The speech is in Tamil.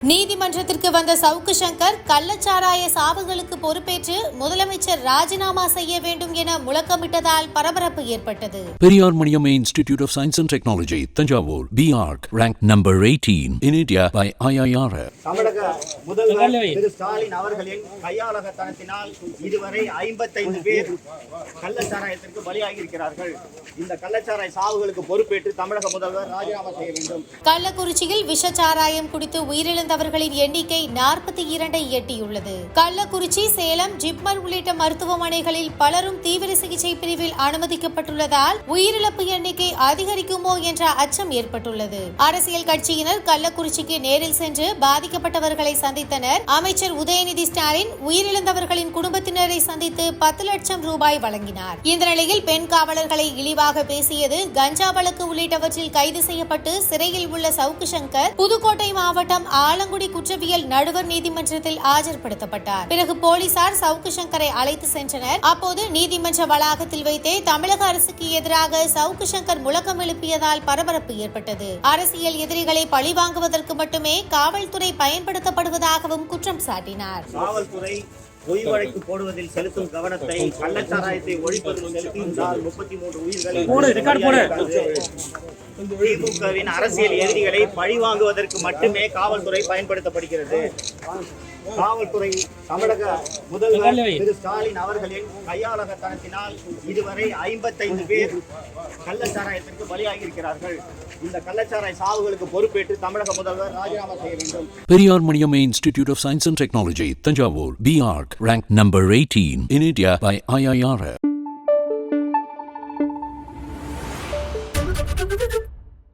நீதிமன்றத்திற்கு வந்த சவுக்கு சங்கர் கள்ளச்சாராய சாவுகளுக்கு பொறுப்பேற்று முதலமைச்சர் ராஜினாமா செய்ய வேண்டும் என முழக்கமிட்டதால் பரபரப்பு ஏற்பட்டது. Periyar Maniamma Institute of Science and Technology, Tanjavur, BARC, ranked number 18 in India by IIRF. தமிழக முதல்வர் திரு ஸ்டாலின் அவர்களின் கையாளகத்தனத்தினால் இதுவரை ஐம்பத்தைந்து பேர் கள்ளச்சாராயத்திற்கு பலியாகி இருக்கிறார்கள் இந்த கள்ளச்சாராய சாவுகளுக்கு பொறுப்பேற்று தமிழக முதல்வர் ராஜினாமா செய்ய வேண்டும். கள்ளக்குறிச்சியில் விஷச்சாராயம் குடித்து உயிரிழந்தவர்களின் எண்ணிக்கை நாற்பத்தி இரண்டை எட்டியுள்ளது. கள்ளக்குறிச்சி சேலம் ஜிப்மர் உள்ளிட்ட மருத்துவமனைகளில் பலரும் தீவிர சிகிச்சை பிரிவில் அனுமதிக்கப்பட்டுள்ளதால் உயிரிழப்பு எண்ணிக்கை அதிகரிக்குமோ என்ற அச்சம் ஏற்பட்டுள்ளது. அரசியல் கட்சியினர் கள்ளக்குறிச்சிக்கு நேரில் சென்று பாதிக்கப்பட்டவர்களை சந்தித்தனர். அமைச்சர் உதயநிதி ஸ்டாலின் உயிரிழந்தவர்களின் குடும்பத்தினரை சந்தித்து பத்து லட்சம் ரூபாய் வழங்கினார். இந்த நிலையில் பெண் காவலர்களை இழிவாக பேசியது கஞ்சா வழக்கு உள்ளிட்டவற்றில் கைது செய்யப்பட்டு சிறையில் உள்ள சவுக்கு சங்கர் புதுக்கோட்டை மாவட்டம் ஆலங்குடி குற்றவியல் நடுவர் நீதிமன்றத்தில் ஆஜர்படுத்தப்பட்டார். பிறகு போலீசார் சவுக்கு சங்கரை அழைத்து சென்றனர். அப்போது நீதிமன்ற வளாகத்தில் வைத்தே தமிழக அரசுக்கு எதிராக சவுக்கு சங்கர் முழக்கம் எழுப்பியதால் பரபரப்பு ஏற்பட்டது. அரசியல் எதிரிகளை பழிவாங்குவதற்கு மட்டுமே காவல்துறை பயன்படுத்தப்படுவதாகவும் குற்றம் சாட்டினார். காவல்துறை பொய் வழக்கு போடுவதில் செலுத்தும் கவனத்தை கள்ளச்சாராயத்தை ஒழிப்பதில் செலுத்தியிருந்தால் முப்பத்தி மூன்று உயிர்கள் திமுகவின் அரசியல் எதிரிகளை பழி வாங்குவதற்கு மட்டுமே காவல்துறை பயன்படுத்தப்படுகிறது. காவல்துறை தமிழக முதல்வர் திரு ஸ்டாலின் அவர்களின் கையாளகத்தனத்தினால் இதுவரை ஐம்பத்தைந்து பேர் கள்ளச்சாராயத்திற்கு பலியாகி இருக்கிறார்கள் இந்த கள்ளச்சாராய சாவுகளுக்கு பொறுப்பேற்று தமிழக முதல்வர் ராஜினாமா செய்ய வேண்டும். Periyar Maniam institute of science and technology Thanjavur B Arch rank number eighteen in India by IIR